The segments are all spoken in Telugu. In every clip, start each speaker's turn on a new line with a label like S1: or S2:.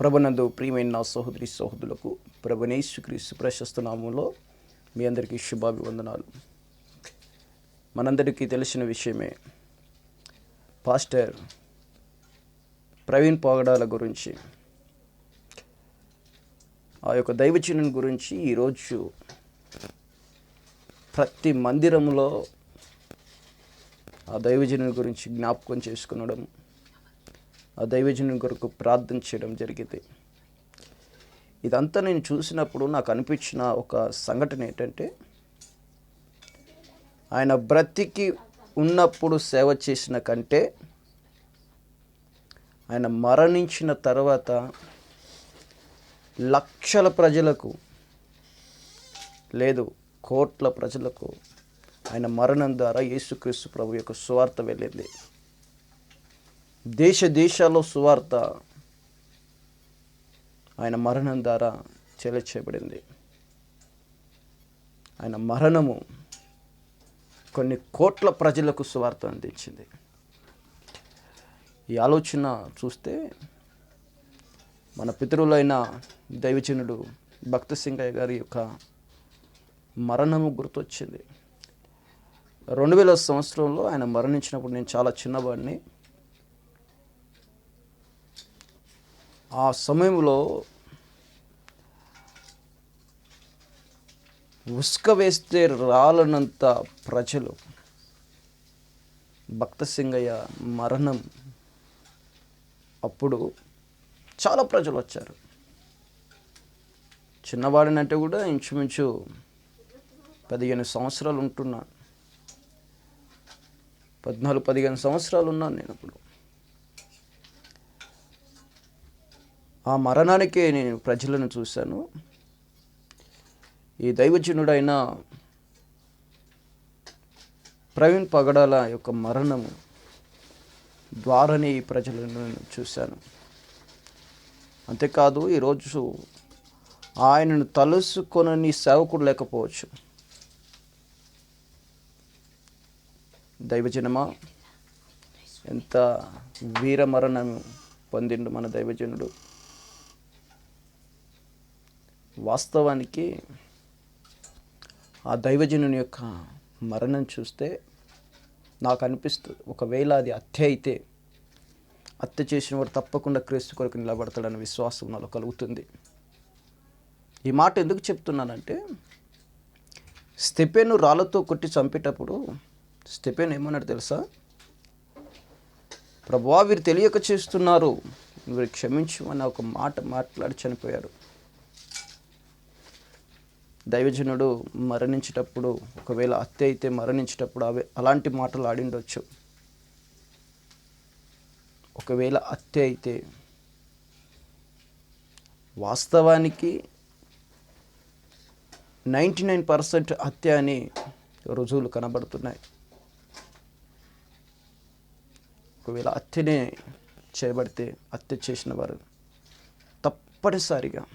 S1: ప్రభునందు ప్రియమైన నా సహోదరి సహోదరులకు ప్రభునేశ్వక్రీస్తు ప్రశస్త నామంలో మీ అందరికీ శుభాభివందనాలు. మనందరికీ తెలిసిన విషయమే పాస్టర్ ప్రవీణ్ పోగడాల గురించి. ఆ యొక్క దైవచనుని గురించి ఈరోజు ప్రతి మందిరంలో ఆ దైవజనుని గురించి జ్ఞాపకం చేసుకునడం ఆ దైవజనుని కొరకు ప్రార్థన చేయడం జరిగింది. ఇదంతా నేను చూసినప్పుడు నాకు అనిపించిన ఒక సంఘటన ఏంటంటే ఆయన బ్రతికి ఉన్నప్పుడు సేవ చేసిన కంటే ఆయన మరణించిన తర్వాత లక్షల ప్రజలకు లేదు కోట్ల ప్రజలకు ఆయన మరణం ద్వారా యేసుక్రీస్తు ప్రభు యొక్క స్వార్థ వెళ్ళింది దేశ దేశాల్లో సువార్త ఆయన మరణం ద్వారా చేయబడింది ఆయన మరణము కొన్ని కోట్ల ప్రజలకు సువార్త అందించింది. ఈ ఆలోచన చూస్తే మన పితరులైన దైవజనుడు భక్త సింగయ్య గారి యొక్క మరణము గుర్తొచ్చింది. రెండు వేల సంవత్సరంలో ఆయన మరణించినప్పుడు నేను చాలా చిన్నవాడిని. ఆ సమయంలో ఉసుక వేస్తే రాలనంత ప్రజలు. భక్త సింగయ్య మరణం. అప్పుడు చాలా ప్రజలు వచ్చారు. చిన్నవాడినంటే కూడా ఇంచుమించు పదిహేను సంవత్సరాలు ఉంటున్నాను పద్నాలుగు పదిహేను సంవత్సరాలు ఉన్నాను నేను అప్పుడు. ఆ మరణానికే నేను ప్రజలను చూశాను. ఈ దైవజనుడైన ప్రవీణ్ పగడాల యొక్క మరణము ద్వారానే ఈ ప్రజలను నేను చూశాను. అంతేకాదు ఈరోజు ఆయనను తలుసుకొనని సేవకుడు లేకపోవచ్చు. దైవజనమా? ఎంత వీర మరణం పొందిండు మన దైవజనుడు. వాస్తవానికి ఆ దైవజనుని యొక్క మరణం చూస్తే నాకు అనిపిస్తుంది ఒకవేళ అది హత్య అయితే హత్య చేసిన వాడు తప్పకుండా క్రీస్తు కొరకు నిలబడతాడన్న విశ్వాసం నాలో కలుగుతుంది. ఈ మాట ఎందుకు చెప్తున్నానంటే స్టెపెను రాళ్ళతో కొట్టి చంపేటప్పుడు స్టెపెన్ ఏమన్నాడు తెలుసా? ప్రభువా వీరు తెలియక చేస్తున్నారు. వీరు క్షమించమని ఒక మాట మాట్లాడి చనిపోయారు. దైవజనుడు మరణించేటప్పుడు ఒకవేళ అత్తే అయితే మరణించేటప్పుడు అవే అలాంటి మాటలు ఆడిండొచ్చు. ఒకవేళ అత్తే అయితే వాస్తవానికి నైంటీ నైన్ పర్సెంట్ హత్య అని రుజువులు కనబడుతున్నాయి. ఒకవేళ హత్యనే చేయబడితే హత్య చేసిన వారు తప్పనిసరిగా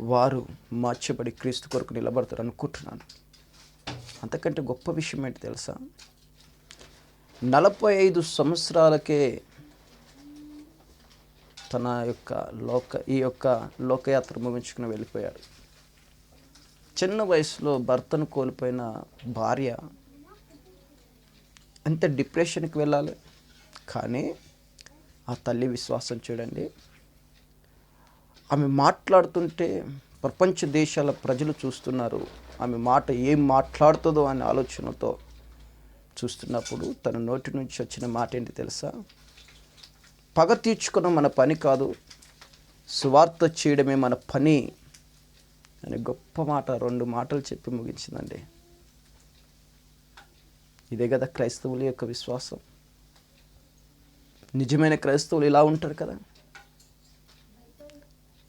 S1: వారు మార్చబడి క్రీస్తు కొరకు నిలబడతారు అనుకుంటున్నాను. అంతకంటే గొప్ప విషయం ఏంటి తెలుసా? నలభై ఐదు సంవత్సరాలకే తన యొక్క లోక ఈ యొక్క లోకయాత్ర ముగించుకుని వెళ్ళిపోయాడు. చిన్న వయసులో భర్తను కోల్పోయిన భార్య ఎంత డిప్రెషన్కి వెళ్ళాలి? కానీ ఆ తల్లి విశ్వాసం చూడండి ఆమె మాట్లాడుతుంటే ప్రపంచ దేశాల ప్రజలు చూస్తున్నారు. ఆమె మాట ఏం మాట్లాడుతుందో అనే ఆలోచనతో చూస్తున్నప్పుడు తన నోటి నుంచి వచ్చిన మాట ఏంటి తెలుసా? పగ తీర్చుకున్న మన పని కాదు సువార్త చేయడమే మన పని అనే గొప్ప మాట రెండు మాటలు చెప్పి ముగించిందండి. ఇదే కదా క్రైస్తవుల యొక్క విశ్వాసం. నిజమైన క్రైస్తవులు ఇలా ఉంటారు కదా.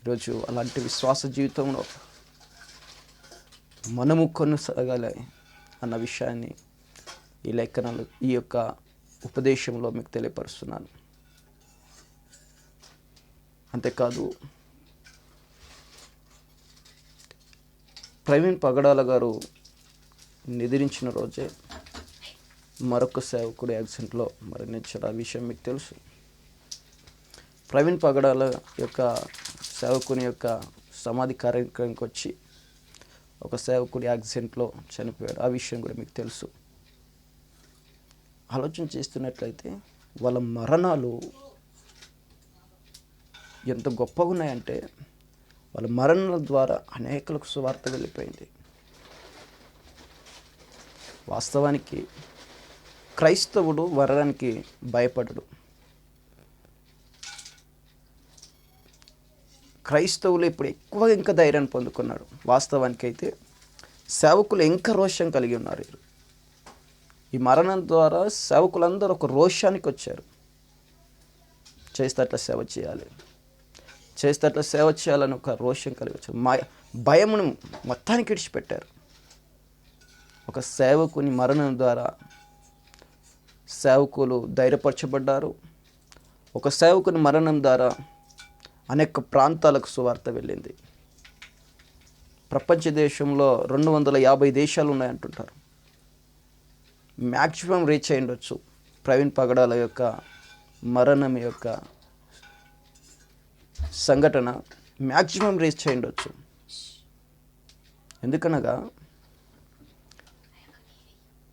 S1: ఈరోజు అలాంటి విశ్వాస జీవితంలో మనము కొనసాగాలి అన్న విషయాన్ని ఈ లేఖనాలు ఈ యొక్క ఉపదేశంలో మీకు తెలియపరుస్తున్నాను. అంతేకాదు ప్రవీణ్ పగడాల గారు నిద్రించిన రోజే మరొక సేవకుడు యాక్సిడెంట్లో మరణించాడు ఆ విషయం మీకు తెలుసు. ప్రవీణ్ పగడాల యొక్క సేవకుని యొక్క సమాధి కార్యక్రమానికి వచ్చి ఒక సేవకుడి యాక్సిడెంట్లో చనిపోయాడు. ఆ విషయం కూడా మీకు తెలుసు. ఆలోచన చేస్తున్నట్లయితే వాళ్ళ మరణాలు ఎంత గొప్పగా ఉన్నాయంటే వాళ్ళ మరణాల ద్వారా అనేకులకు సువార్త వెళ్ళిపోయింది. వాస్తవానికి క్రైస్తవుడు వరడానికి భయపడడు. క్రైస్తవులు ఇప్పుడు ఎక్కువగా ఇంకా ధైర్యాన్ని పొందుకున్నాడు వాస్తవానికి అయితే సేవకులు ఇంకా రోషం కలిగి ఉన్నారు ఈ మరణం ద్వారా సేవకులందరూ ఒక రోషానికి వచ్చారు. చేస్తే అట్లా సేవ చేయాలి. చేస్తే అట్లా సేవ చేయాలని ఒక రోషం కలిగి వచ్చారు. మా భయమును మొత్తానికి ఇడిచిపెట్టారు ఒక సేవకుని మరణం ద్వారా సేవకులు ధైర్యపరచబడ్డారు. ఒక సేవకుని మరణం ద్వారా అనేక ప్రాంతాలకు సువార్త వెళ్ళింది. ప్రపంచ దేశంలో రెండు వందల యాభై దేశాలు ఉన్నాయంటుంటారు. మ్యాక్సిమం రీచ్ అయి ఉండొచ్చు ప్రవీణ్ పగడాల యొక్క మరణం యొక్క సంఘటన మ్యాక్సిమం రీచ్ అయి ఉండొచ్చు ఎందుకనగా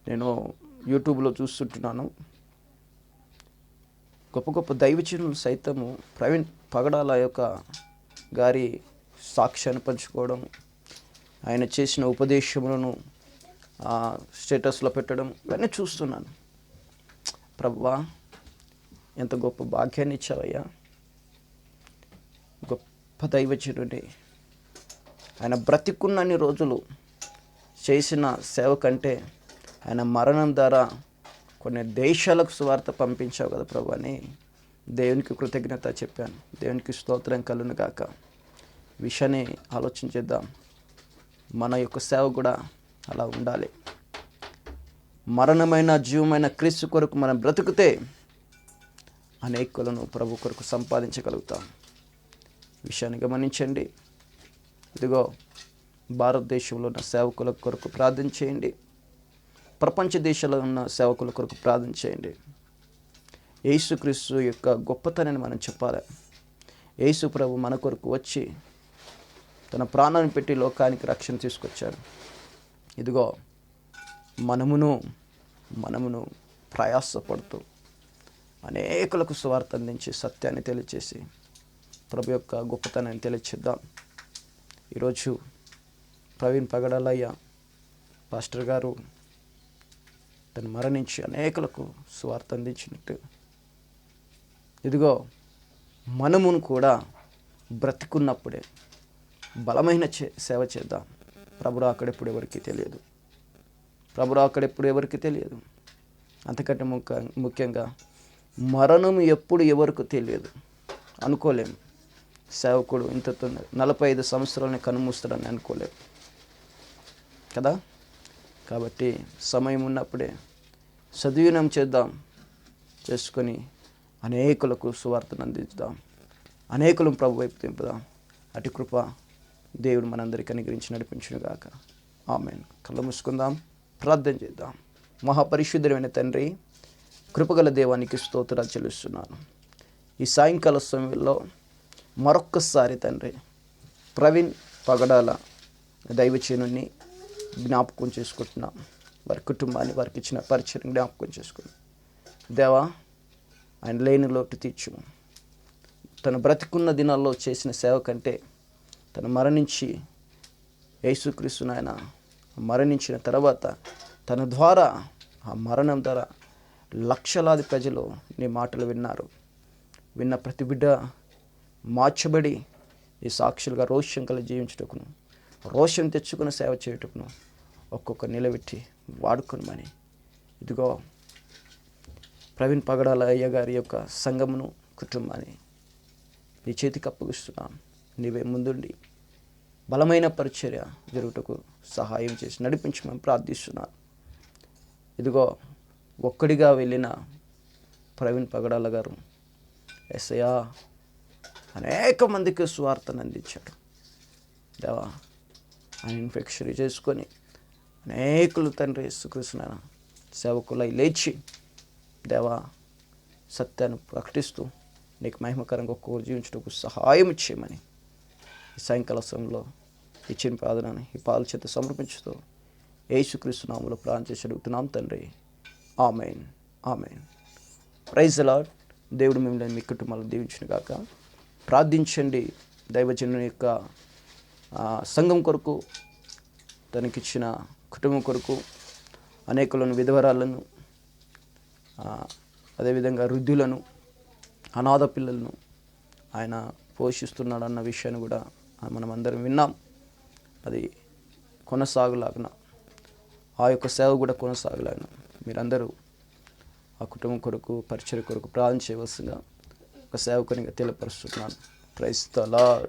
S1: నేను యూట్యూబ్లో చూస్తుంటున్నాను. గొప్ప గొప్ప దైవచనులు సైతము ప్రవీణ్ పగడాల యొక్క గారి సాక్ష్యాన్ని పంచుకోవడం ఆయన చేసిన ఉపదేశములను ఆ, స్టేటస్లో పెట్టడం ఇవన్నీ చూస్తున్నాను. ప్రభువా ఎంత గొప్ప భాగ్యాన్ని ఇచ్చావయ్యా. గొప్ప దైవచనుడి. ఆయన బ్రతికున్నన్ని రోజులు చేసిన సేవ కంటే ఆయన మరణం ద్వారా కొన్ని దేశాలకు సువార్త పంపించావు కదా ప్రభు అని దేవునికి కృతజ్ఞత చెప్పాను. దేవునికి స్తోత్రం కలును గాక. విషయాన్ని ఆలోచించేద్దాం మన యొక్క సేవ కూడా అలా ఉండాలి. మరణమైన జీవమైన క్రీస్తు కొరకు మనం బ్రతికితే అనేకులను ప్రభు కొరకు సంపాదించగలుగుతాం. విషయాన్ని గమనించండి. ఇదిగో భారతదేశంలో ఉన్న సేవకుల కొరకు ప్రార్థన చేయండి. ప్రపంచ దేశాల్లో ఉన్న సేవకుల కొరకు ప్రార్థన చేయండి. యేసుక్రీస్తు యొక్క గొప్పతనాన్ని మనం చెప్పాలి. యేసు ప్రభు మన కొరకు వచ్చి తన ప్రాణాన్ని పెట్టి లోకానికి రక్షణ తీసుకొచ్చాడు. ఇదిగో మనమును మనమును ప్రయాసపడుతూ అనేకులకు స్వార్థ అందించి సత్యాన్ని తెలియచేసి ప్రభు యొక్క గొప్పతనాన్ని తెలియచేద్దాం. ఈరోజు ప్రవీణ్ పగడాలయ్య పాస్టర్ గారు తను మరణించి అనేకులకు స్వార్థ అందించినట్టు. ఇదిగో మనమును కూడా బ్రతికున్నప్పుడే బలమైన చే- సేవ చేద్దాం. ప్రభుడు అక్కడెప్పుడు ఎవరికి తెలియదు. ప్రభుడు అక్కడెప్పుడు ఎవరికి తెలియదు. అంతకంటే ముఖ్య ముఖ్యంగా మరణం ఎప్పుడు ఎవరికి తెలియదు. అనుకోలేము సేవకుడు ఇంత తొందర నలభై ఐదు సంవత్సరాలని కనుమూస్తాడని అనుకోలేము కదా? కాబట్టి సమయం ఉన్నప్పుడే సద్వినం చేద్దాం. చేసుకొని అనేకులకు సువార్తను అందించుదాం అనేకులను ప్రభు వైపు తింపుదాం అటు కృప దేవుడు మనందరికీ అనుగ్రహించి నడిపించును గాక ఆమె కళ్ళు మూసుకుందాం. ప్రార్థన చేద్దాం. మహాపరిశుద్ధమైన తండ్రి కృపగల దేవానికి స్తోత్రాలు చెల్లిస్తున్నాను. ఈ సాయంకాల సమయంలో మరొక్కసారి తండ్రి ప్రవీణ్ పగడాల దైవచేనుని జ్ఞాపకం చేసుకుంటున్నాం. వారి కుటుంబాన్ని వారికి ఇచ్చిన పరిచయం జ్ఞాపకం చేసుకున్నాం దేవా ఆయన లేని లోటు తీర్చు. తను బ్రతికున్న దినాల్లో చేసిన సేవ కంటే తను మరణించి యేసుక్రీస్తు నాయన మరణించిన తర్వాత తన ద్వారా ఆ మరణం ద్వారా లక్షలాది ప్రజలు నీ మాటలు విన్నారు. విన్న ప్రతి బిడ్డ మార్చబడి ఈ సాక్షులుగా రోషం కలిగి జీవించుటకును. రోషం తెచ్చుకుని సేవ చేయుటకును ఒక్కొక్క నిలబెట్టి వాడుకోనమని. ఇదిగో ప్రవీణ్ పగడాల అయ్య గారి యొక్క సంఘమును కుటుంబాన్ని నీ చేతికి అప్పగిస్తున్నాం నీవే ముందుండి. బలమైన పరిచర్య జరుగుటకు సహాయం చేసి నడిపించమని ప్రార్థిస్తున్నాను. ఇదిగో ఒక్కడిగా వెళ్ళిన ప్రవీణ్ పగడాల గారు ఎస్ఐయా అనేక మందికి స్వార్థను అందించాడు. దేవా ఆయన ఇన్ఫెక్షన్ చేసుకొని అనేకులు తండ్రి యేసుకృష్ణ సేవకులై లేచి దేవా సత్యాన్ని ప్రకటిస్తూ నీకు మహిమకరంగా కోరు జీవించడానికి సహాయం చేయమని ఈ సాయంకాల సమయంలో ఇచ్చిన ప్రార్థనని ఈ పాల చేత సమర్పించుతూ యేసుక్రీస్తు నామములో ప్రార్థన చేసి అడుగుతున్నాం తండ్రి. ఆమెన్. ఆమెన్. ప్రైజ్ అలాడ్ దేవుడు మిమ్మల్ని మీ కుటుంబాలను దీవించిన కాక ప్రార్థించండి దైవజనుని యొక్క సంఘం కొరకు తనకిచ్చిన కుటుంబం కొరకు అనేకులను విధవరాలను అదేవిధంగా వృద్ధులను అనాథ పిల్లలను ఆయన పోషిస్తున్నాడు అన్న విషయాన్ని కూడా మనం అందరం విన్నాం. అది కొనసాగులాగిన ఆ యొక్క సేవ కూడా కొనసాగలాగిన. మీరందరూ ఆ కుటుంబం కొరకు పరిచయ కొరకు ప్రార్థన చేయవలసిందిగా ఒక సేవకునిగా తెలియపరుస్తున్నాను. క్రైస్తలా